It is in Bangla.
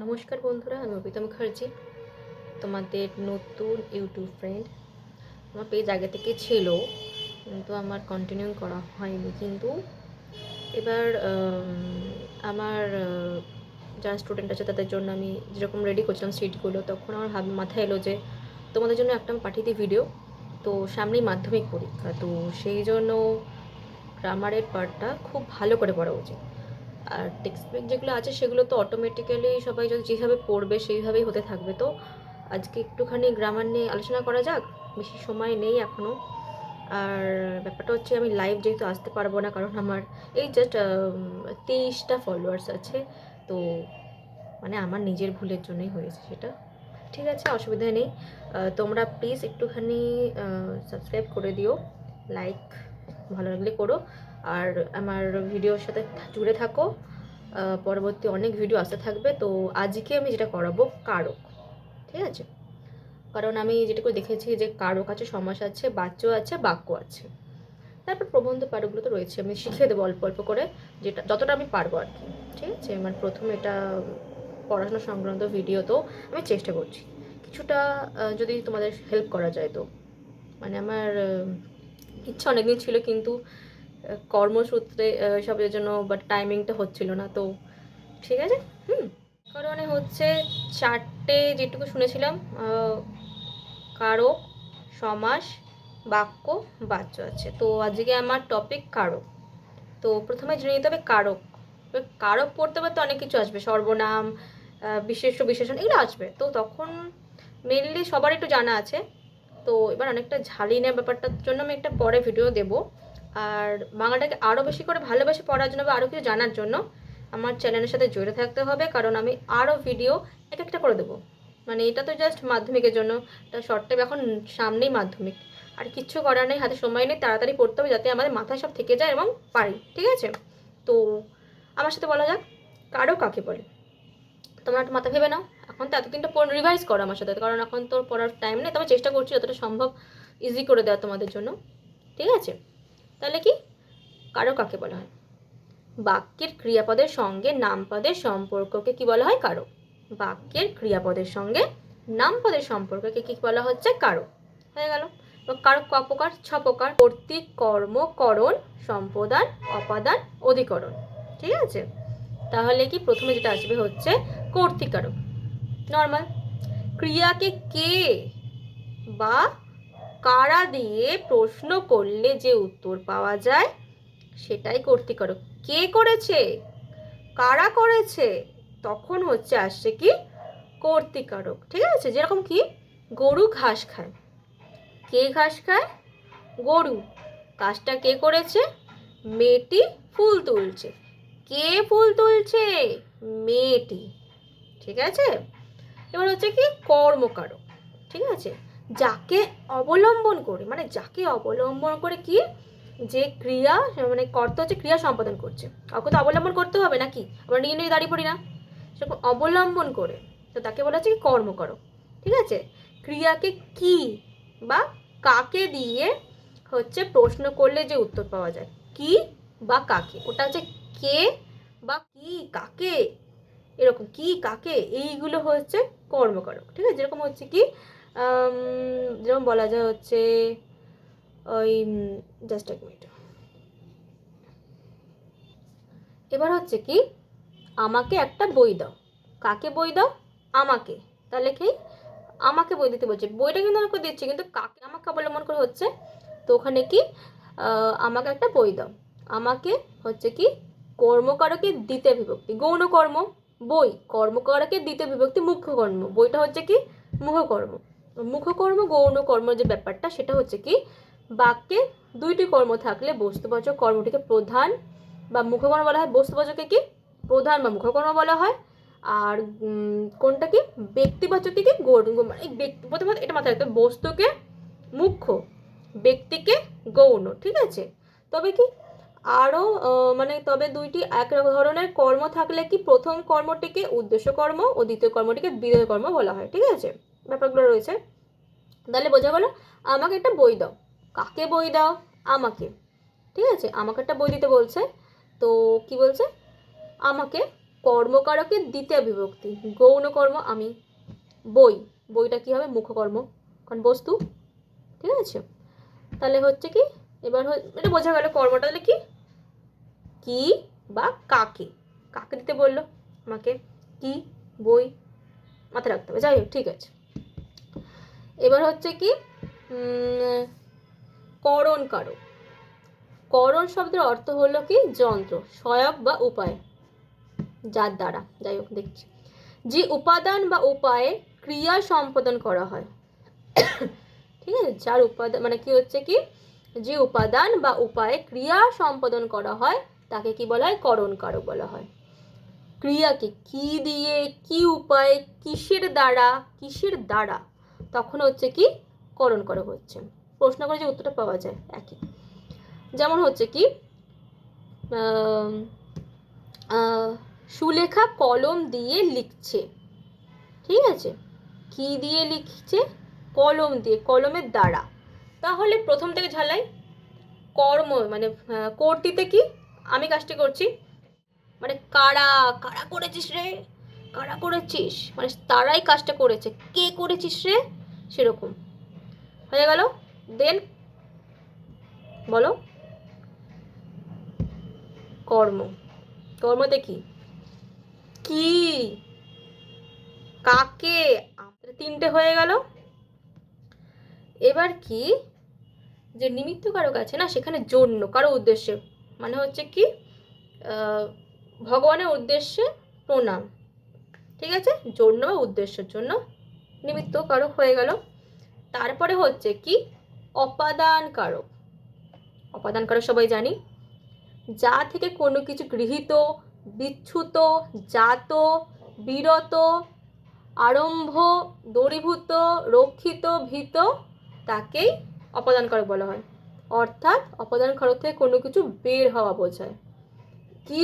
নমস্কার বন্ধুরা, আমি অবিতা মুখার্জি, তোমাদের নতুন ইউটিউব ফ্রেন্ড আমার পেজ আগে থেকে ছিল, কিন্তু আমার কন্টিনিউ করা হয়নি। কিন্তু এবার আমার যারা স্টুডেন্ট আছে, তাদের জন্য আমি যেরকম রেডি করছিলাম সিটগুলো তখন আমার ভাব মাথায় এলো যে তোমাদের জন্য একটা আমি পাঠিয়ে দিই ভিডিও তো সামনেই মাধ্যমিক পরীক্ষা। তো সেই জন্য গ্রামারের পার্টটা খুব ভালো করে পড়া উচিত। আর টেক্সট বুক যেগুলো আছে সেগুলো তো অটোমেটিক্যালি সবাই যদি যেভাবে পড়বে সেইভাবেই হতে থাকবে। তো আজকে একটুখানি গ্রামার নিয়ে আলোচনা করা যাক, বেশি সময় নেই এখনও আর ব্যাপারটা হচ্ছে আমি লাইভ যেহেতু আসতে পারব না, কারণ আমার এই জাস্ট তেইশটা ফলোয়ার্স আছে। তো মানে আমার নিজের ভুলের জন্যই হয়েছে সেটা। ঠিক আছে, অসুবিধা নেই। তোমরা প্লিজ একটুখানি সাবস্ক্রাইব করে দিও। লাইক ভালো লাগলে করো। আর আমার ভিডিওর সাথে জুড়ে থাকো। পরবর্তী অনেক ভিডিও আসতে থাকবে, তো আজকে আমি যেটা করাবো, কারক, ঠিক আছে? কারণ আমি যেটুকু দেখেছি যে কারক আছে, সমাস আছে, বাচ্য আছে, বাক্য আছে। তারপর প্রবন্ধ পাঠগুলো তো রয়েছে, আমি শিখিয়ে দেবো অল্প অল্প করে, যেটা যতটা আমি পারব আর কি, ঠিক আছে? আমার প্রথম এটা পড়াশোনা সংক্রান্ত ভিডিও, তো আমি চেষ্টা করছি। কিছুটা যদি তোমাদের হেল্প করা যায় তো। মানে আমার ইচ্ছা অনেকদিন ছিল, কিন্তু কর্মসূত্রে সবের জন্য বাট টাইমিংটা হচ্ছিল না, তো ঠিক আছে, হুম। কারণে হচ্ছে চারটে যেটুকু শুনেছিলাম কারক সমাস, বাক্য, বাচ্য আছে। তো আজকে আমার টপিক কারক তো প্রথমে জেনে নিতে হবে কারক। কারক পড়তে পারতে অনেক কিছু আসবে, সর্বনাম বিশেষ বিশেষণ, এগুলো আসবে। তো তখন মেনলি সবার একটু জানা আছে। তো এবার অনেকটা ঝালিয়ে নেওয়ার ব্যাপারটার জন্য আমি একটা পরে ভিডিও দেবো। আর বাংলাটাকে আরও বেশি করে ভালোবেসে পড়ার জন্য বা আরও কিছু জানার জন্য আমার চ্যানেলের সাথে জড়িয়ে থাকতে হবে, কারণ আমি আরও ভিডিও এক একটা করে দেবো। মানে এটা তো জাস্ট মাধ্যমিকের জন্য, এটা শর্ট এখন সামনেই মাধ্যমিক। আর কিচ্ছু করার নেই, হাতে সময় নেই, তাড়াতাড়ি পড়তে হবে যাতে আমাদের মাথায় সব থেকে যায় এবং পারি, ঠিক আছে? তো আমার সাথে বলা যাক, কারও কাকে বলে? তোমরা একটু মাথা ভেবে নাও, এখন তো এতদিনটা রিভাইজ করো আমার সাথে, কারণ এখন তোর পড়ার টাইম নেই, তবে চেষ্টা করছি যতটা সম্ভব ইজি করে দেওয়া তোমাদের জন্য, ঠিক আছে? তাহলে কি? কারও কাকে বলা হয়? বাক্যের ক্রিয়াপদের সঙ্গে নামপদের সম্পর্ককে কি বলা হয়? কারও। বাক্যের ক্রিয়াপদের সঙ্গে নামপদের সম্পর্ককে কি বলা হচ্ছে? কারও। হয়ে গেল। তো কারক ক প্রকার কর্তৃক কর্ম, করণ, সম্পদান, অপাদান, অধিকরণ। ঠিক আছে? তাহলে কি প্রথমে যেটা আসবে হচ্ছে কর্তৃকারক। নর্মাল। ক্রিয়াকে কে বা কারা দিয়ে প্রশ্ন করলে যে উত্তর পাওয়া যায়, সেটাই কর্তৃকারক কে করেছে? কারা করেছে? তখন হচ্ছে আসছে কি? কর্তৃকারক ঠিক আছে? যেরকম কি? গরু ঘাস খায়। কে ঘাস খায়? গরু। কাজটা কে করেছে? মেয়েটি ফুল তুলছে। কে ফুল তুলছে? মেয়েটি। ঠিক আছে? এবার হচ্ছে কি? কর্মকারক। ঠিক আছে? যাকে অবলম্বন করে মানে যাকে অবলম্বন করে কি? যে ক্রিয়া মানে কর্তা হচ্ছে ক্রিয়া সম্পাদন করছে। কাউকে তো অবলম্বন করতে হবে নাকি? আমরা নিয়ে নিয়ে দাঁড়িয়ে পড়ি না। সেরকম অবলম্বন করে, তো তাকে বলা হচ্ছে কি? কর্মকারক ঠিক আছে? ক্রিয়াকে কি বা কাকে দিয়ে হচ্ছে প্রশ্ন করলে যে উত্তর পাওয়া যায়? কি বা কাকে? ওটা হচ্ছে কে বা কি, কাকে? এরকম কি, কাকে? এইগুলো হচ্ছে কর্মকারক ঠিক আছে? যেরকম হচ্ছে কি? যেরকম বলা যায় হচ্ছে, ওই জাস্ট এক মিনিট এবার হচ্ছে কি, আমাকে একটা বই দাও। কাকে বই দাও? আমাকে। তাহলে কি? আমাকে বই দিতে বলছে। বইটা কিন্তু আমাকে দিচ্ছে, কিন্তু কাকে আমাকে অবলম্বন করে হচ্ছে, তো ওখানে কি আমাকে একটা বই দাও। আমাকে হচ্ছে কি, কর্মকারকে দিতে বিভক্তি। গৌণ কর্ম, বই। কর্মকারকে দিতে বিভক্তি মুখ্য কর্ম। বইটা হচ্ছে কি মুখকর্ম মুখকর্ম গৌণ কর্ম যে ব্যাপারটা, সেটা হচ্ছে কি, বাক্যে দুইটি কর্ম থাকলে বস্তুবাচক কর্মটিকে প্রধান বা মুখকর্ম বলা হয় বস্তুবাচককে কি? প্রধান বা মুখকর্ম বলা হয়। আর কোনটা কি? ব্যক্তিবাচককে কি? গৌণ মানে ব্যক্তি, প্রথমত এটা মাথায় রাখতে বস্তুকে মুখ্য, ব্যক্তিকে গৌণ, ঠিক আছে? তবে কি? আরও মানে তবে দুইটি এক ধরনের কর্ম থাকলে কি? প্রথম কর্মটিকে উদ্দেশ্য কর্ম ও দ্বিতীয় কর্মটিকে বিধেয় কর্ম বলা হয়, ঠিক আছে? ব্যাপারগুলো রয়েছে। তাহলে বোঝা গেল আমাকে একটা বই দাও। কাকে বই দাও? আমাকে। ঠিক আছে? আমাকে একটা বই দিতে বলছে। তো কি বলছে? আমাকে কর্মকারকের দ্বিতীয় বিভক্তি। গৌণ কর্ম, আমি। বই। বইটা কি হবে? মুখকর্ম। কারণ বস্তু। ঠিক আছে? তাহলে হচ্ছে কি? এবার এটা বোঝা গেল কর্মটা। তাহলে কি? কি বা কাকে? কাকে দিতে বলল? আমাকে। কি? বই। মাথায় রাখতে হবে। যাই হোক, ঠিক আছে। এবার হচ্ছে কি করণ কারক। করণ শব্দের অর্থ হলো কি, যন্ত্র সহায়ক বা উপায়, যার দ্বারা। যাই হোক, দেখছি। যে উপাদান বা উপায়ে ক্রিয়া সম্পাদন করা হয়, ঠিক আছে? যার উপাদান মানে কি হচ্ছে কি, যে উপাদান বা উপায়ে ক্রিয়া সম্পাদন করা হয়, তাকে কি বলা হয়? করণ কারক বলা হয়। ক্রিয়াকে কি দিয়ে, কি উপায়ে, কিসের দ্বারা কিসের দ্বারা তখন হচ্ছে কি করণ কারক হচ্ছে। প্রশ্ন করে যে উত্তরটা পাওয়া যায়, একই। যেমন হচ্ছে কি সুলেখা কলম দিয়ে লিখছে। ঠিক আছে? কি দিয়ে লিখছে? কলম দিয়ে, কলমের দ্বারা। তাহলে প্রথম থেকে ঝালাই, কর্ম মানে করতিতে কি? আমি কাজটি করছি। মানে কারা কারা করেছিস রে? কারা করেছিস? মানে তারাই কাজটা করেছে। কে করেছিস রে? সেরকম। হয়ে গেল? দেন বলো। কর্ম। কর্মতে কি? কি? কাকে? তিনটে হয়ে গেল। এবার কি? যে নিমিত্ত কারক আছে না, সেখানে জন্য, কারও উদ্দেশ্যে। মানে হচ্ছে কি ভগবানের উদ্দেশ্যে প্রণাম। ঠিক আছে? জন্য বা উদ্দেশ্যের জন্য। নিমিত্ত কারক হয়ে গেল। তারপরে হচ্ছে কি? অপাদান কারক। অপাদান কারক সবাই জানি। যা থেকে কোনো কিছু গৃহীত বিচ্যুত জাত, বিরত, আরম্ভ দূরীভূত রক্ষিত, ভীত, তাকেই অপাদান কারক বলা হয়। অর্থাৎ অপাদান কারক থেকে কোনো কিছু বের হওয়া বোঝায়।